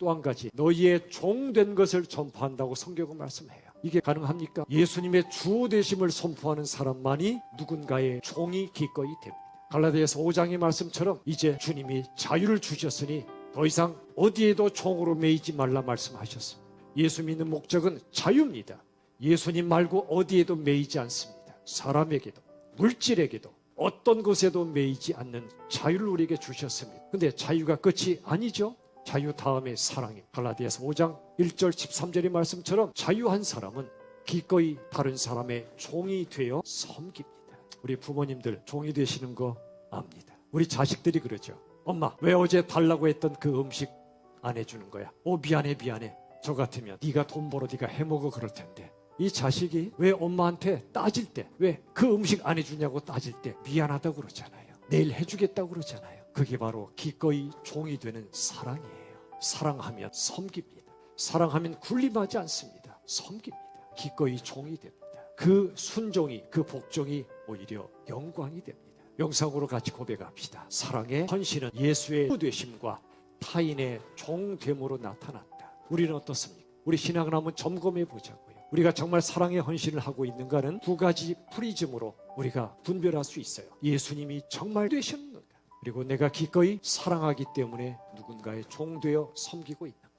또 한 가지 너희의 종 된 것을 전파한다고 성경은 말씀해요. 이게 가능합니까? 예수님의 주 되심을 선포하는 사람만이 누군가의 종이 기꺼이 됩니다. 갈라디아서 5장의 말씀처럼 이제 주님이 자유를 주셨으니 더 이상 어디에도 종으로 매이지 말라 말씀하셨습니다. 예수 믿는 목적은 자유입니다. 예수님 말고 어디에도 매이지 않습니다. 사람에게도 물질에게도 어떤 것에도 매이지 않는 자유를 우리에게 주셨습니다. 근데 자유가 끝이 아니죠. 자유 다음에 사랑이 갈라디아서 5장 1절 13절의 말씀처럼 자유한 사람은 기꺼이 다른 사람의 종이 되어 섬깁니다. 우리 부모님들 종이 되시는 거 압니다. 우리 자식들이 그러죠. 엄마 왜 어제 달라고 했던 그 음식 안 해주는 거야? 오 미안해 미안해. 저 같으면 네가 돈 벌어 네가 해먹어 그럴 텐데 이 자식이 왜 엄마한테 따질 때 왜 그 음식 안 해주냐고 따질 때 미안하다고 그러잖아요. 내일 해주겠다고 그러잖아요. 그게 바로 기꺼이 종이 되는 사랑이에요. 사랑하면 섬깁니다. 사랑하면 군림하지 않습니다. 섬깁니다. 기꺼이 종이 됩니다. 그 순종이 그 복종이 오히려 영광이 됩니다. 영상으로 같이 고백합시다. 사랑의 헌신은 예수의 되심과 타인의 종됨으로 나타났다. 우리는 어떻습니까? 우리 신앙을 한번 점검해 보자고요. 우리가 정말 사랑의 헌신을 하고 있는가는 두 가지 프리즘으로 우리가 분별할 수 있어요. 예수님이 정말 되셨는가? 그리고 내가 기꺼이 사랑하기 때문에 누군가의 종되어 섬기고 있다.